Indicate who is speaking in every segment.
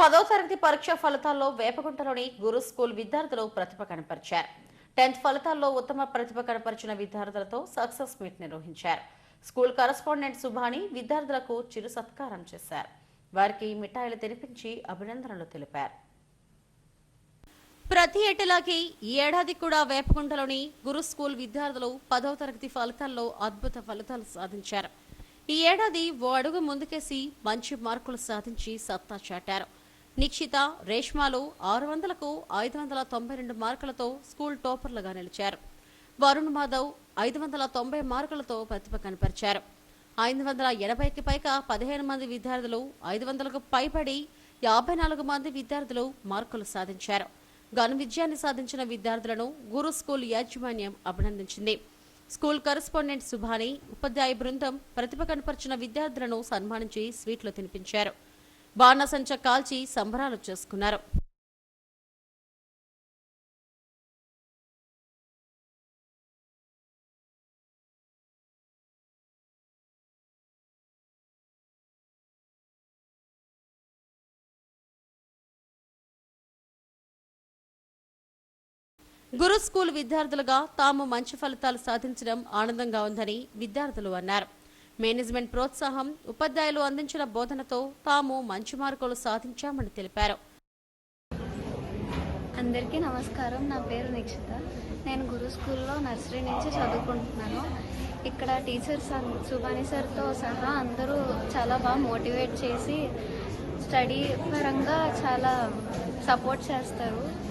Speaker 1: పదో తరగతి పరీక్ష ఫలితాల్లో వేపగుంటలోని గురు స్కూల్ విద్యార్థులు ప్రతిభ కనపరిచారు. టెన్త్ ఫలితాల్లో ఉత్తమ ప్రతిభ కనపరిచిన విద్యార్థులతో సక్సెస్ మీట్ నిర్వహించారు. స్కూల్ కరస్పాండెంట్ సుభాని విద్యార్థులకు చిరు సత్కారం చేశారు. వారికి మిఠాయిలు తినిపించి అభినందనలు తెలిపారు. ప్రతి ఏటలాగే ఈ ఏడాది కూడా వేపగుంటలోని గురు స్కూల్ విద్యార్థులు పదవ తరగతి ఫలితాల్లో అద్భుత ఫలితాలు సాధించారు. ఈ ఏడాది ఓ అడుగు ముందుకేసి మంచి మార్కులు సాధించి సత్తా చాటారు. నిక్షిత రేష్మాలు ఆరు వందలకు ఐదు వందల తొంభై రెండు మార్కులతో స్కూల్ టాపర్లుగా నిలిచారు. వరుణ్ మాధవ్ ఐదు వందల తొంభై మార్కులతో ప్రతిభ కనపరిచారు. ఐదు వందల ఎనభైకి పైగా పదిహేను మంది విద్యార్థులు ఐదు వందలకు పైబడి యాభై నాలుగు మంది విద్యార్థులు మార్కులు సాధించారు. ఘన విజయాన్ని సాధించిన విద్యార్థులను గురు స్కూల్ యాజమాన్యం అభినందించింది. స్కూల్ కరెస్పాండెంట్ సుభాని ఉపాధ్యాయ బృందం ప్రతిభ కనపరిచిన విద్యార్థులను సన్మానించి స్వీట్లు తినిపించారు. బాణసంచ కాల్చి సంబరాలు చేసుకున్నారు. గురు స్కూల్ విద్యార్థులుగా తాము మంచి ఫలితాలు సాధించడం ఆనందంగా ఉందని విద్యార్థులు అన్నారు. మేనేజ్మెంట్ ప్రోత్సాహం ఉపాధ్యాయులు అందించిన బోధనతో తాము మంచి మార్కులు సాధించామని తెలిపారు.
Speaker 2: అందరికీ నమస్కారం. నా పేరు నిక్షిత. నేను గురు స్కూల్లో నర్సరీ నుంచి చదువుకుంటున్నాను. ఇక్కడ టీచర్స్ అన్- సుబాని సార్తో సహా అందరూ చాలా బాగా మోటివేట్ చేసి స్టడీ పరంగా చాలా సపోర్ట్ చేస్తారు.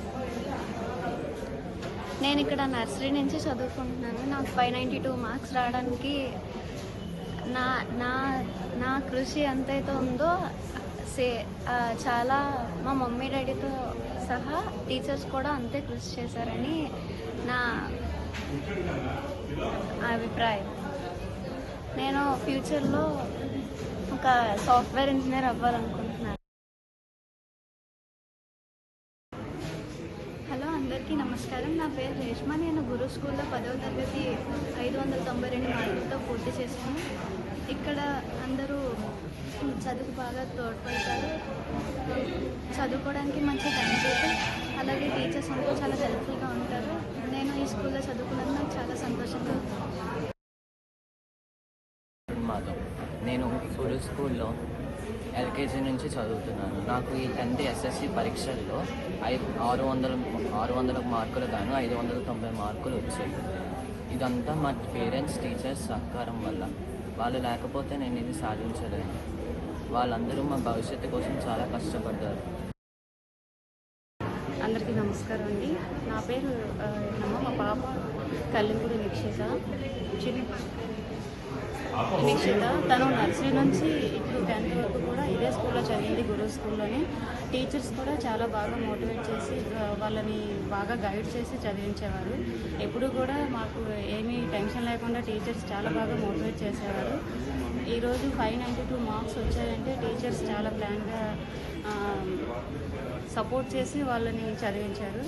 Speaker 2: నేను ఇక్కడ నర్సరీ నుంచి చదువుకుంటున్నాను. నాకు ఫైవ్ నైంటీ టూ మార్క్స్ రావడానికి నా నా నా కృషి ఎంతైతే ఉందో సే చాలా మా మమ్మీ డాడీతో సహా టీచర్స్ కూడా అంతే కృషి చేశారని నా అభిప్రాయం. నేను ఫ్యూచర్లో ఒక సాఫ్ట్వేర్ ఇంజనీర్ అవ్వాలనుకుంటున్నాను హలో అందరికీ నమస్కారం. నా పేరు రేష్మ. నేను గురు స్కూల్లో పదవ తరగతి ఐదు వందల తొంభై రెండు మార్కులతో పూర్తి చేశాను ఇక్కడ అందరూ చదువు బాగా తోడ్పడతారు. చదువుకోవడానికి మంచి టైం టేబుల్ అలాగే టీచర్స్ అందరూ చాలా హెల్ప్ఫుల్గా ఉంటారు. నేను ఈ స్కూల్లో చదువుకున్నందుకు నాకు చాలా సంతోషంగా
Speaker 3: నేను గురు స్కూల్లో ఎల్కేజీ నుంచి చదువుతున్నాను. నాకు ఈ టెన్త్ ఎస్ఎస్సి పరీక్షల్లో ఐదు ఆరు వందల ఆరు వందల మార్కులు గాను ఐదు వందల తొంభై మార్కులు వచ్చాయి. ఇదంతా మా పేరెంట్స్ టీచర్స్ సహకారం వల్ల. వాళ్ళు లేకపోతే నేను ఇది సాధించలేను. వాళ్ళందరూ మా భవిష్యత్తు కోసం చాలా కష్టపడ్డారు.
Speaker 4: అందరికీ నమస్కారం అండి. నా పేరు మా పాప కళ్ళింపుడు నిక్షిత చిన్న నిక్షిత తను నర్సరీ నుంచి ఇప్పుడు టెన్త్ వరకు కూడా ఇదే స్కూల్లో చదివింది గురు స్కూల్లోనే. టీచర్స్ కూడా చాలా బాగా మోటివేట్ చేసి వాళ్ళని బాగా గైడ్ చేసి చదివించేవారు. ఎప్పుడు కూడా మాకు ఏమీ టెన్షన్ లేకుండా టీచర్స్ చాలా బాగా మోటివేట్ చేసేవారు. ఈరోజు ఫైవ్ నైంటీ టూ మార్క్స్ వచ్చాయంటే టీచర్స్ చాలా ప్లాన్గా సపోర్ట్ చేసి వాళ్ళని చదివించారు.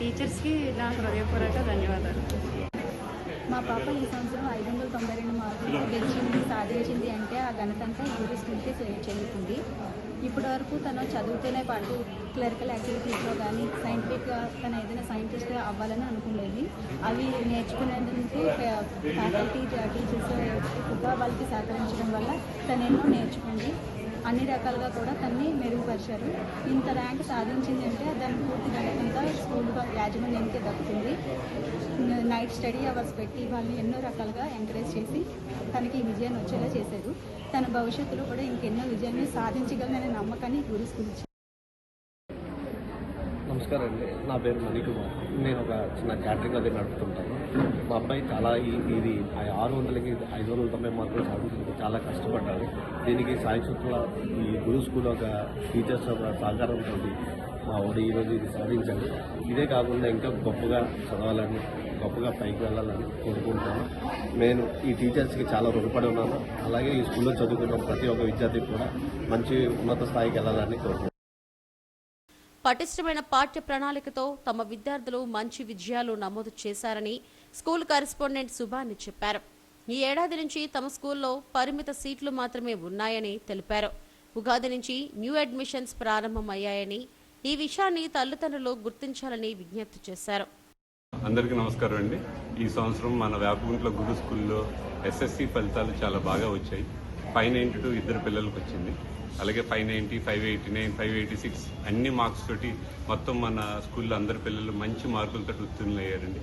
Speaker 4: టీచర్స్కి నా హృదయపూర్వక ధన్యవాదాలు.
Speaker 5: మా పాప ఈ సంవత్సరం ఐదు వందల తొంభై రెండు మార్కులు గెలిచింది. సాధించింది అంటే ఆ ఘనత అంతా స్కూల్కి చెందుతుంది ఇప్పటి వరకు తను చదువుతూనే పాటు క్లరికల్ యాక్టివిటీస్లో కానీ సైంటిఫిక్గా తను ఏదైనా సైంటిస్ట్ అవ్వాలని అనుకునేది. అవి నేర్చుకునేందుకు ఫ్యాకల్టీ టీచర్స్ వాళ్ళకి సహకరించడం వల్ల తను ఎన్నో నేర్చుకుంది. అన్ని రకాలుగా కూడా తన్ని మెరుగుపరిచారు. ఇంత ర్యాంక్ సాధించింది అంటే దాని పూర్తి ఘనతంతా స్కూల్ యాజమాన్యానికి దక్కుతుంది నైట్ స్టడీ అవర్స్ పెట్టి వాళ్ళని ఎన్నో రకాలుగా ఎంకరేజ్ చేసి తనకి ఈ విజయాన్ని వచ్చేలా చేశారు. తన భవిష్యత్తులో కూడా ఇంకెన్నో విజయాన్ని సాధించగలననే నమ్మకాన్ని గురు స్కూల్
Speaker 6: నమస్కారం అండి. నా పేరు మణికుమార్. నేను ఒక చిన్న క్యాటరింగ్ అది నడుపుతుంటాను. మా అబ్బాయి చాలా ఈ- ఇది ఆరు వందలకి ఐదు వందల తొంభై మార్కులు సాధించడానికి చాలా కష్టపడ్డాడు. దీనికి సాయి శుక్ల ఈ గురు స్కూల్ ఒక టీచర్స్ ఒక సహకారంతో మా వాడు ఈరోజు ఇది సాధించాడు. ఇదే కాకుండా ఇంకా గొప్పగా చదవాలని గొప్పగా పైకి వెళ్ళాలని కోరుకుంటాను నేను ఈ టీచర్స్కి చాలా రుణపడి ఉన్నాను. అలాగే ఈ స్కూల్లో చదువుకున్న ప్రతి ఒక్క విద్యార్థికి కూడా మంచి ఉన్నత స్థాయికి వెళ్ళాలని కోరుకుంటున్నాను.
Speaker 1: పటిష్టమైన పాఠ్య ప్రణాళికతో తమ విద్యార్థులు మంచి విజయాలు నమోదు చేశారని స్కూల్ కరెస్పాండెంట్ సుభాని చెప్పారు. ఈ ఏడాది నుంచి తమ స్కూల్లో పరిమిత సీట్లు మాత్రమే ఉన్నాయని తెలిపారు. ఉగాది నుంచి న్యూ అడ్మిషన్స్ ప్రారంభమయ్యాయని ఈ విషయాన్ని తల్లిదండ్రులు గుర్తించాలని విజ్ఞప్తి చేశారు.
Speaker 7: అందరికీ నమస్కారం అండి. ఈ సంవత్సరం మన వేపగుంట్ల గురు స్కూల్లో ఎస్ఎస్సి ఫలితాలు చాలా బాగా వచ్చాయి. ఫైవ్ నైంటీ టూ ఇద్దరు పిల్లలకు వచ్చింది. అలాగే five ninety five eighty nine five eighty six అన్ని మార్క్స్ తోటి మొత్తం మన స్కూల్లో అందరి పిల్లలు మంచి మార్కులతో ఉత్తీర్ణులు అయ్యారండి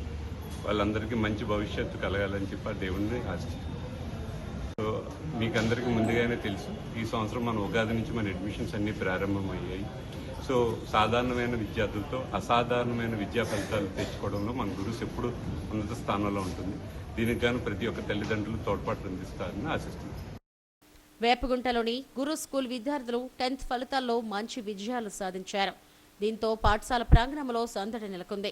Speaker 7: వాళ్ళందరికీ మంచి భవిష్యత్తు కలగాలని చెప్పి ఆ దేవుడిని ఆశిస్తున్నాను సో మీకు అందరికీ ముందుగానే తెలుసు ఈ సంవత్సరం మన ఉగాది నుంచి మన అడ్మిషన్స్ అన్నీ ప్రారంభమయ్యాయి. సో సాధారణమైన విద్యార్థులతో అసాధారణమైన విద్యా ఫలితాలు తెచ్చుకోవడంలో మన గురుస్ ఎప్పుడు ఉన్నత స్థానంలో ఉంటుంది. దీనికి గాను ప్రతి ఒక్క తల్లిదండ్రులు తోడ్పాటు అందిస్తారని ఆశిస్తున్నాను
Speaker 1: వేపగుంటలోని గురు స్కూల్ విద్యార్థులు టెన్త్ ఫలితాల్లో మంచి విజయాలు సాధించారు. దీంతో పాఠశాల ప్రాంగణంలో సందడి నెలకొంది.